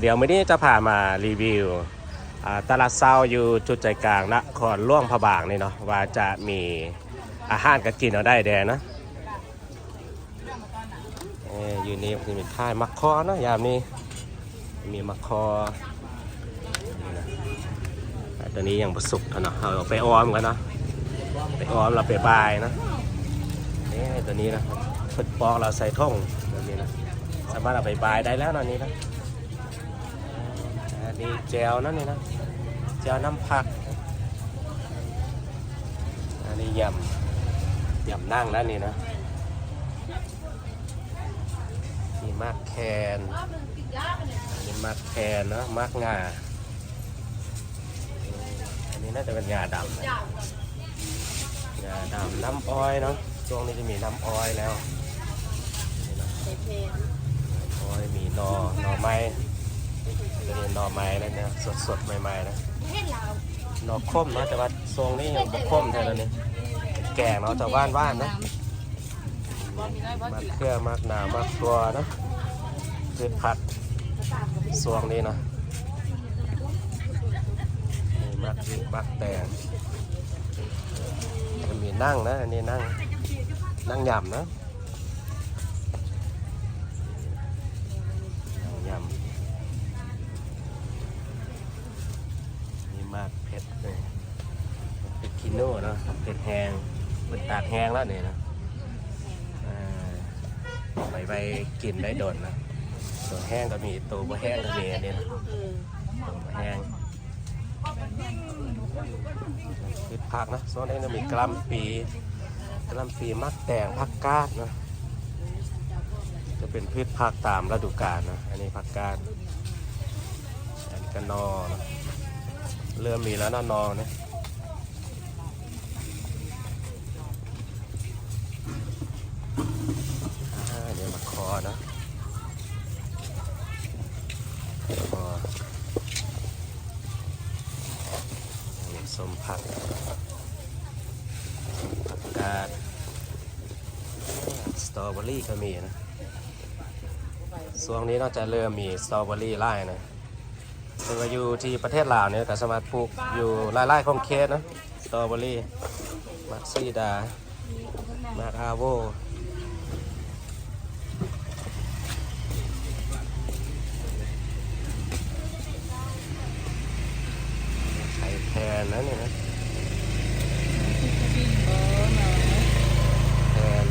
เดี๋ยวมื้อนี้จะพามารีวิวตลาดเช้าอยู่จุดใจกลางนครล่วงพระบางนี่เนาะว่าจะมีอาหารกันกินเอาได้แดนะอ้ยอยู่นี่มันจะมีค่ายมักคอเนาะยามนี้มีมักคอนนะตัวนี้ยังประสุกเท่าเนาะเอาไปออมกันนะไปออมเราไปบายนะเอ้ยตัวนี้นะฝึกปอกเราใส่ท่องแบบนี้นะสามารถเอาไปบายได้แล้วเนนี่นะ นนี้แจวนั่นนี่นะแจวน้ำผัก อันนี้ยำยำนั่งนั่นนี่นะนี่มากแคนอันนี้มากแคนเนอะมากงาอันนี้น่าจะเป็นงาดำนะงาดำน้ำอ้อยเนาะช่วงนี้จะมีน้ำอ้อยแล้วนี่นะอ้อยมีหนอหนอไม้ จะเป็นหน่อไม้แล้วเนี่ยสดสดๆใหม่ๆนะหน่อข้มเนาะแต่ว่าทรงนี้ยังบกข้มเท่านั้นนี่แก่เนาะแต่ว่านว่านๆนะมากเครื่องมากหนามากตัวเนาะพืชผักสวงนี้เนาะนี่มากพริกมากแตงจะมีนั่งนะอันนี้นั่งนั่งยำนะนั่งยำ มีมากเผ็ดเลยเผ็ดคิโน่เนาะเผ็ดแห้งเป็นตากแห้งแล้วเนี่ยนะไปไปกินได้โดนนะตัวแห้งก็มีตัวบ่แห้งก็มีอันนี้นะตัวบ่แห้งพืชผักนะส่วนนี้จะมีกล่ำปีกล่ำปีมักแตงผักกาดนะจะเป็นพืชผักตามฤดูกาลนะอันนี้ผักกาดอันนี้ก็นอนะเริ่มมีแล้วนะนองเนี่ยอ่าเดี๋ยวมาค อนะคอสมผักผักกาดสตรอเบอรี่ก็มีนะช่วงนี้น่าจะเริ่มมีสตรอเบอรี่ไล่นะคือว่าอยู่ที่ประเทศลาวเนี่ยก็สามารถปลูกอยู่ไร่ๆของเขตนะสตรอเบอรี่มักซีดามากอาโว แพนนะเนี่ยนะแพน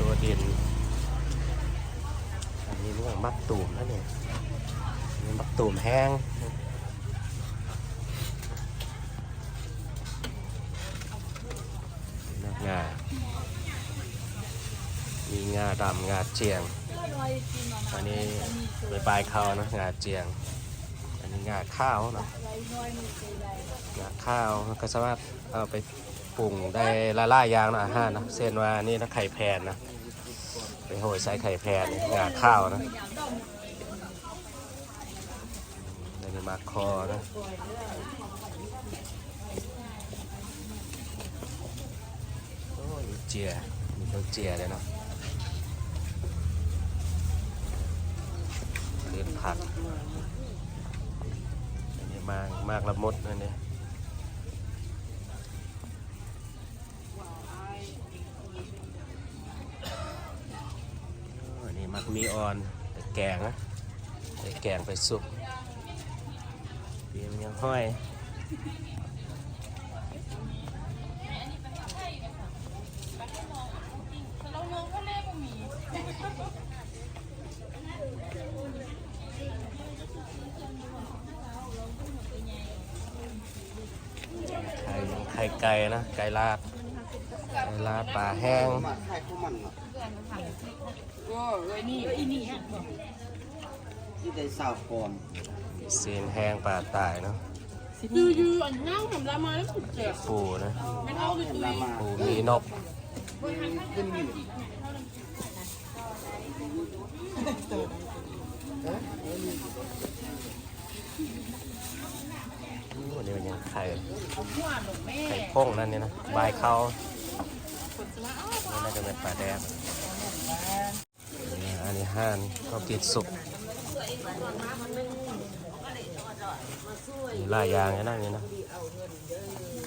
ตัวดินอันนี้เรื่องมักตูมนะเนี่ยนี่มักตูมแห้งนักงา มีงาดำงาเจียง อันนี้ใบปลายเขานะงาเจียง นนี้งาข้าวเนาะงาข้าวก็สามารถเอาไปปรุงได้ละลายยางนะอาหารนะเช่นว่านี่นะไข่แพนนะไปโหยใส่ไข่แพนนี่งาข้าวนะอันนี้มาคอนะโอ้ยเจียมีตัวเจียเลยเนาะเลี้ยงผัก มากมากละมดนั่นเนี่ยโอ้อันนี้มักมีออนแต่แกงนะแต่แกงไปสุกเบียมยังห้อย ก่นะไก่ลาดไก่ลาดปลาแห้งที่ได้สาวก่อนซีนแห้งปลาตายเนาะยูยูอันเน่าผมละมาแล้วสุดเจ็บปูนะไม่เท่าเลยตุยมาปูมีนกโอ้นี่มันยัง ไข่หัวหนูแม่ไข่โป้งนั่นเนี่ยนะบายเขานี่น่าจะเป็นปลาแดงนี่อันนี้ห่านก็ติดสุกเมีหลายอย่างนะนั่นนี่นะ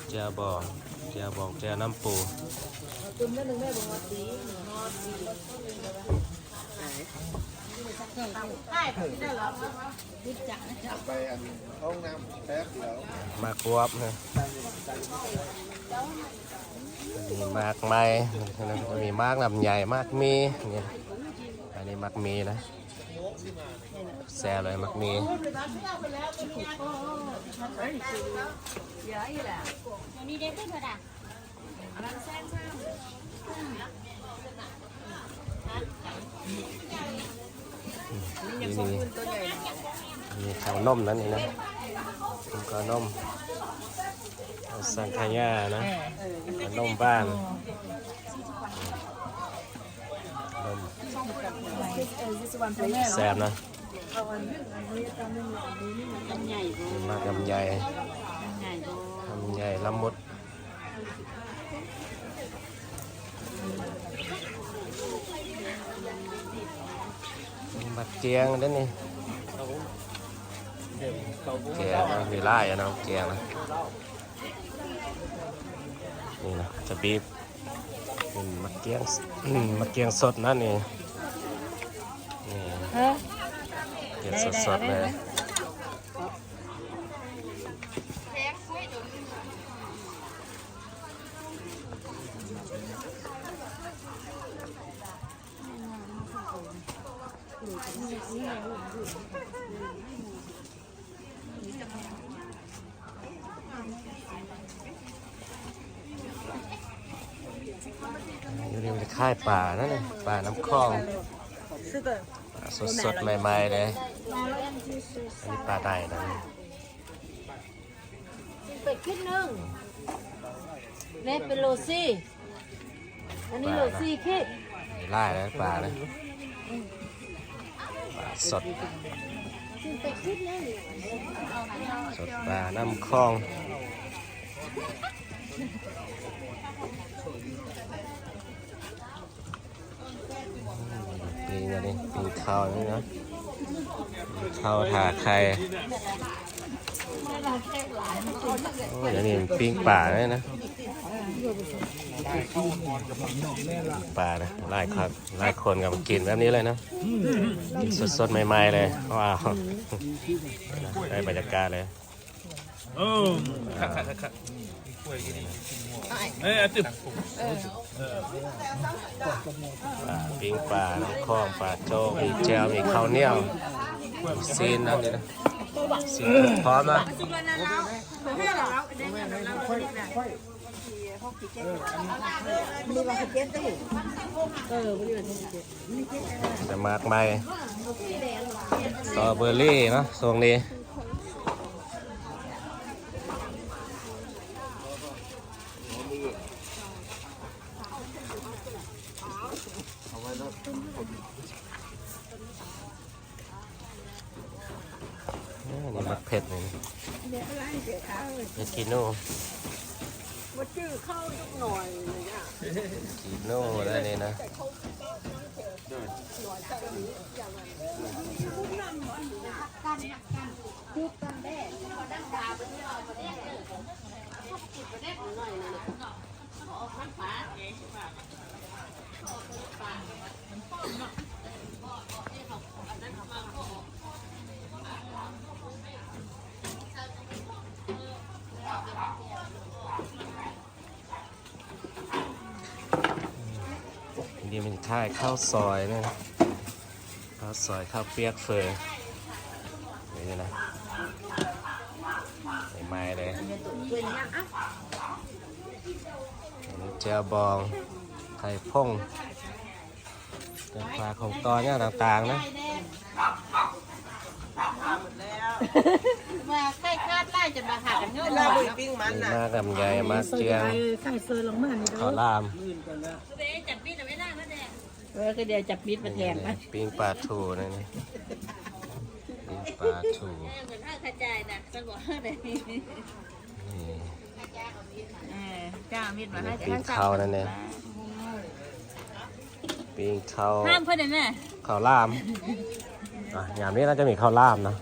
เจียวบองเจียวบองเจียวน้ำปู ไปอันห้องน้ำแป๊บเดียวมากวบนะมีมากไม้มีมากลำใหญ่มากมีนี่อันนี้มักมีนะแซ่เลยมักมีนี่เด็กขึ้นมาด่ะ นี่นี่นี่ข้าวนมนั่นนี่นะข้าวนมสังขยานะข้าวนมบ้านนมแซ่บนะลำใหญ่บ่มากลำใหญ่ลำใหญ่ลำใหญ่ลำมุด บัดเจียงเด้นนี่เจียงนะมีไล่อะเนาะเจียงนะนี่นะจะบีบเป็นมะเกียงสอืมมะเกียงสดนั่นนี่นี่เกียงสดๆเลย ค่ายป่านั่นเองป่าน้ำคลองป่าสดๆ ใหม่ๆเลยอันนี้ป่าใดนะเป็ดขึ้นหนึ่งเล่เป็นโลซี่ อันนี้โลซี่คิดมีไล่เลยป่านะป่าสดเป็ดขึ้นหนึ่งสดป่าน้ำคลอง ปิงอันนี้ปิงข้าวนี่นะข้าวทาไข่โอ้ยนนี้ปิงป่าเลยนะป่านะหลายครับหลายคนกับกินแบบนี้เลยนะกินสดๆ ใหม่ๆเลยว้าวได้บรรยากาศเลยโอ้ค่ะค่ะค่ะ เอ้ยตึบปลาปิ้งปลาน้ำคลองปลาโจกมีแจวมีข้าวเหนียวมีซีนนั่นนี่นะซีนพร้อมนะจะมากไหมสตรอเบอร์รี่เนาะทรงนี้มักเผ็ดนี่ เผ็ดกิโน่มาจื้อเข้าทุกหน่อยกิโน่ได้นี่นะนี่เป็นค่ายข้าวซอยเนี่ยนะข้าวซอยข้าวเปียกเฟยนี่นะใหม่ๆเลยอันนี้เจียวบองไข่พงเนื้อปลาของตอนเนี่ยต่างๆนะมาใกล้คาดไล่จนมาหากันเงินลาบุยปิ้งมันมีน่ะมากกับใหญ่มากเจียงข้าวลาม เออก็เดี๋ยวจับมิดมาแทนนะปิ้งปลาทูนี่นะปิ้งปลาทูเหมือนห้ากระจายนะสงบเลยนี่เออจ้ามิดมาให้ปิ้งข้าวนั่นเองปิ้งข้าวห้ามเพื่อนไหมข้าวลามอะยามนี้น่าจะมีข้าวลาบเนาะ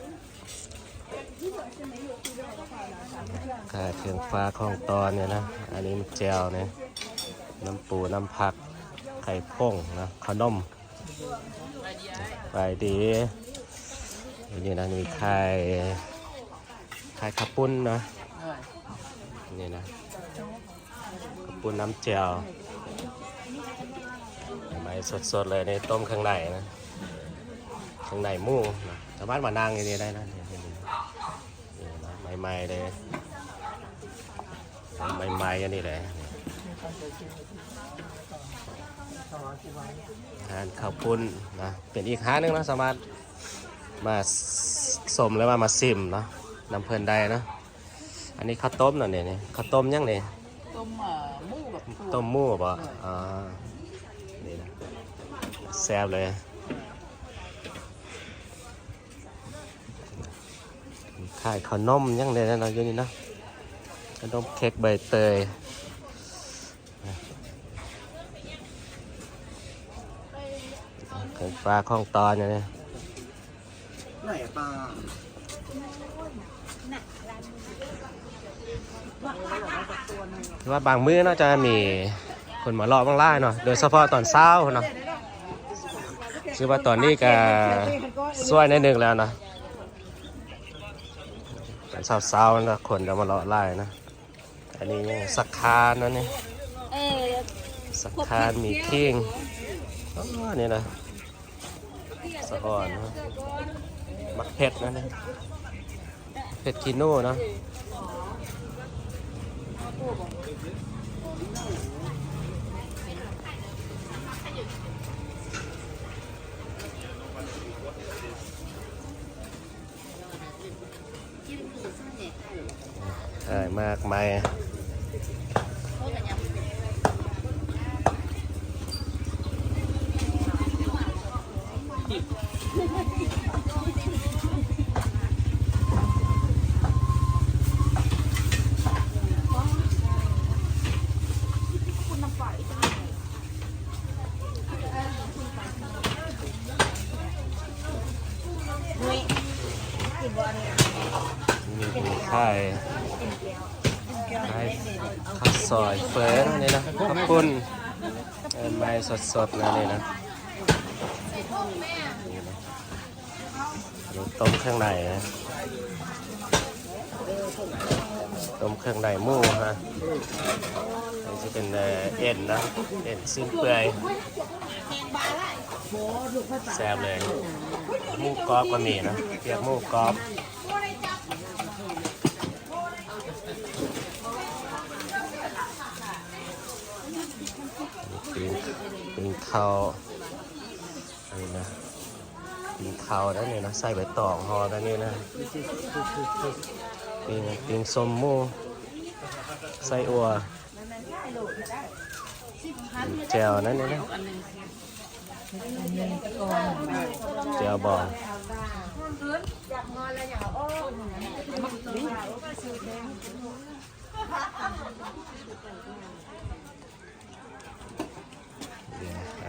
ไข่เคียงฟ้าของตอนเนี่ยนะ อันนี้มันแจวเนี่ย น้ำปูน้ำผัก ไข่พ่งนะขนมไปดีนี่นะมีไข่ไข่ข้าวปุ้นนะนี่นะข้าวปุ้นน้ำแจวใหม่สดๆเลยในต้มข้างในนะข้างในมูนะสามารถมานั่งอย่างนี้ได้นะนี่นี่นี่นะใหม่ๆเลยใหม่ๆอันนี้เลย ทานข้าวปุ้นนะเป็นอีกหาหนึงนะสามารถมาสมแล้วมามาซิมเนาะนำเพลินได้เนาะอันนี้ข้าวต้มเนาะเนี่ยนี่ข้าวต้มยังเนี่ยต้มเอ่อหมูกับถั่วต้มหมูบ่อ่านี่นะแซ่บเลยขายขนมยังเลยนะเนาะอยู่นี่เนาะขนมเค้กใบเตย ของปลาของตอนเนี่ยนะไหนปลาคือว่าบางมื้อเนาะจะมีคนมารอบางล่ายเนาะโดยเฉพาะตอนเช้าเนาะคือว่าตอนนี้ก็สวยในหนึ่งแล้วนะตอนเช้าๆนะคนจะมารอไล่นะ อันนี้ยังสักคานนะนี่เออสักคานมีคิงอ๋อนี่นะ สะอ่อนนะมักเผ็ดนะเนี่ยเผ็ดกิโน่นะได้มากมาย มีมีไข่ไข่ข้าวซอยเฟิร์นนี่นะข้าวปุ้นเอ็นไม้ สดนะนี่นะนี่นะต้มเครื่องในนะต้มเครื่องในหมูฮะอันนี้จะเป็นเอ่อเอ็นนะ เอ็นสิ้นเปื่อยแซ่บเลยหมูกรอบก็มีนะเปียกหมูกรอบ ปีนปีนเข้าอันนี้นะปีนเขาแล้วนี่ยนะใส่ใบตองห่อแล้วนี่ยนะปีนปีนส้มมูใส่อัวแจวนั่นเนี่ยนะแจวบองนี่นะ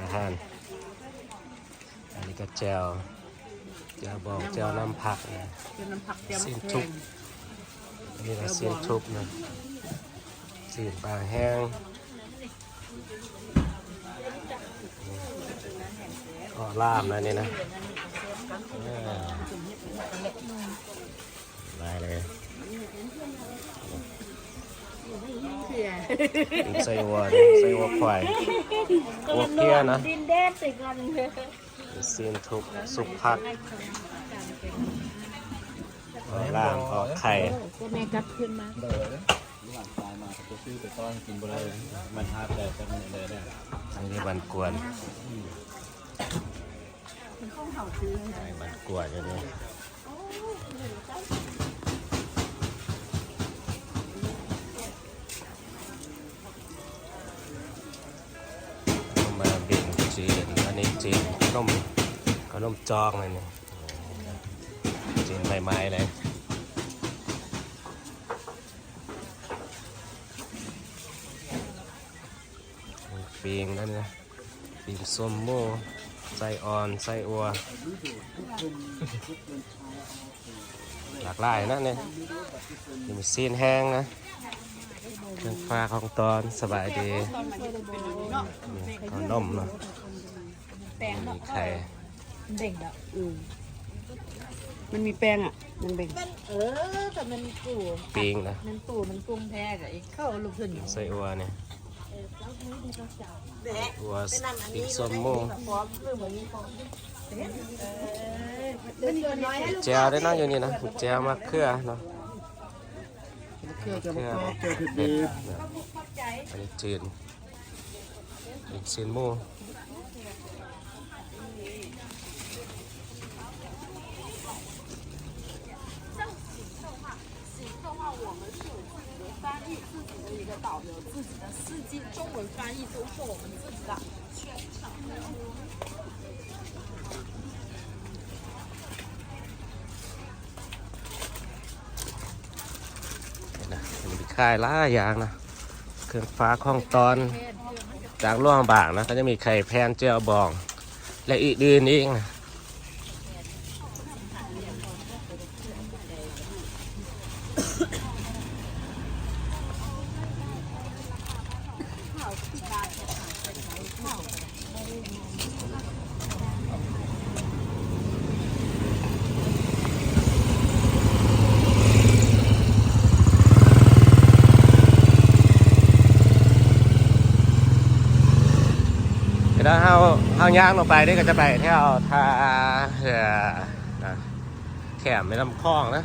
อาหาร อันนี้ก็แจวแจวบองแจวน้ำผักนะเป็นน้ำผักเตรียมสิ้นแกทุกงนี่นะสิ้นทุกนะสิ้นปลาแห้งก็ลาบนะนี่นะอ่าได้เลย กินไส้วัวนี่ไส้วัวควายวัวเพี้ยนะดินแดนติดกันเลยสิ้นทุกสุกผักล่างออกไข่ก็แม่กลับขึ้นมาหลังตายมาเขาซื้อไปต้อนกินบ่ได้มันฮาร์ดแต่จะมันเลยได้อันนี้บันกวนไอ้บันกวนอย่างนี้เอามาบิน จีนอันนี้จีนขนมขนมจอกเลยนี่จีนใบไม้เลยปีงนั่นนะปีงส้มโมไส้อ่อนไส้อัว หลากหลายนะเนี่ยมีซีนแห้งนะเครื่องปลาของตอนสบายดีขนมเนาะ มีไข่เบ่งแล้วมันมีแป้งอะ มันเบ่งเออแต่มันกูปิงนะมันกูมันกุ้งแท้กับไอ้เข้าลูกขึ้นไส้อัวเนี่ยอัวปิงส้มโม่แจวได้เนาะอยู่นี่นะแจวมะเขือเนาะเครื่องจะเขืมาอครอบเจ อผิดเผ็ดีดนะอันนี้จีนอีกซีนะมันมีค่ายล่ายอย่างนะ เครื่องฟ้าข้องตอน จากล่วงบางนะ ก็จะมีไข่แพนเจียวบอง และอีกอื่นอีกนะ เดี๋ยวเราเฮาย่างลงไปนี่ก็จะไปเที่ยวทาเรือแขมไม่ลำคลองนะ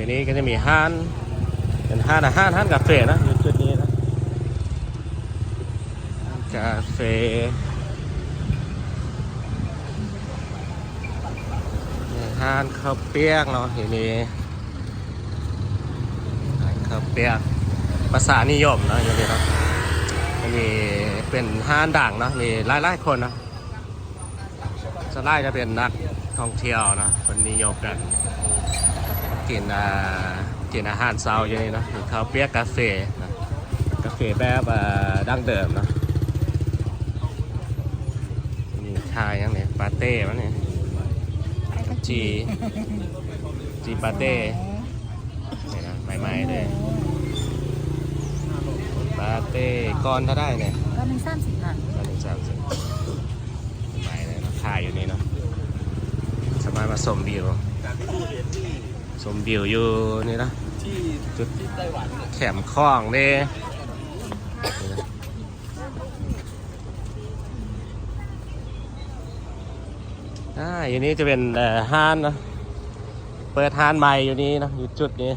อะอยู่นี้ก็จะมีห้านเป็นห้านอาหารห้านกาแฟนะอยู่จุดนี้นะกาแฟห้านข้าวเปียกเนาะอยู่นี่ห้านข้าวเปียกภาษานิยมเนาะอยู่นี่เนาะอันนี้เป็นห้านดังเนาะมีหลายๆคนเนาะไลด์จะเป็นนักท่องเที่ยวนะคนนิยมกัน กินอ่ากินอาหารเช้าอย่างนี้เนาะหรือข้าวเปียกกาแฟนะกาแฟแบบอ่าดั้งเดิมเนาะนี่ชายยังเนี่ยปาเต้มันเนี่ยจีจีปาเต้นี่นะใหม่ๆเลยปาเต้ก้อนเท่าได้เนี่ยก็มีสามสิบค่ะก็หนึ่งสามสิบใหม่เลยเนาะขายอยู่นี่เนาะสามารถมาชมวิว ชมวิวอยู่นี่เนาะที่จุดที่ไต้หวันเนี่ยแขมคล้องเด้อ่าอยู่นี้จะเป็นเอ่อห้านเนาะเปิดห้านใหม่อยู่นี้เนาะอยู่จุดนี้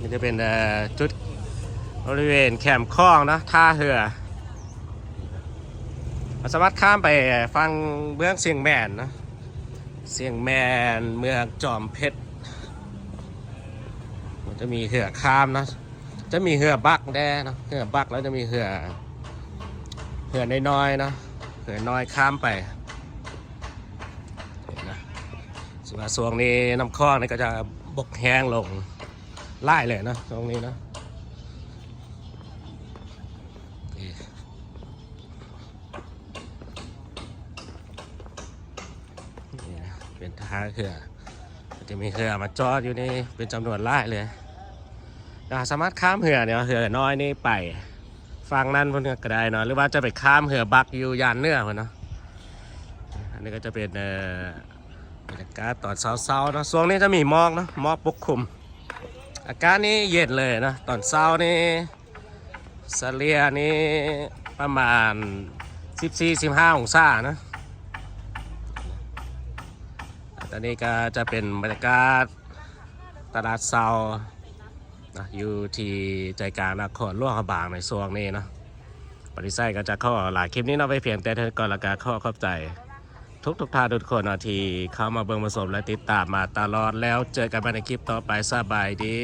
นี่จะเป็นเอ่อจุดบริเวณแขมคล้องนะท่าเรือเราสามารถข้ามไปฟังเมืองเสียงแมนนะ เสียงแมนเมืองจอมเพชร มันจะมีเหือข้ามนะ จะมีเหือบักแด้นะเหือบักแล้วจะมีเหือเหือน้อยๆนะเหือน้อยข้ามไปเห็นนะส่วนสวงนี้น้ำคลองนี่ก็จะบกแห้งลงไล่เลยนะตรงนี้นะ เป็นท่าเหือจะมีเรือมาจอดอยู่นี่เป็นจำนวนหลายเลยอ่าสามารถข้ามเรือเนี่ยเรือน้อยนี่ไปฟังนั่นพวกนี้ก็ได้เนาะหรือว่าจะไปข้ามเรือบักอยู่ยานเนื้อพนเนาะอันนี้ก็จะเป็นเอ่อบรรยากาศตอนเช้าๆเนาะช่วงนี้จะมีหมอกเนาะหมอกปกคลุม อากาศนี่เย็นเลยนะตอนเช้านี่เสลียนี่ประมาณสิบสี่สิบห้าองศานะต อันนี้ก็จะเป็นบรรยากาศตลาดเซานะอยู่ที่ใจกลางนครหลวงบางในซวงนี้เนาะปฏิไซก็จะเข้าหลายคลิปนี้เราะไปเพียงแต่เธอก่อนละกาข้อขอบใจ ทุกทุกท่านทุกคนที่เข้ามาเบิ่งผสมและติดตามมาตลอดแล้วเจอกันในคลิปต่อไปสบายดี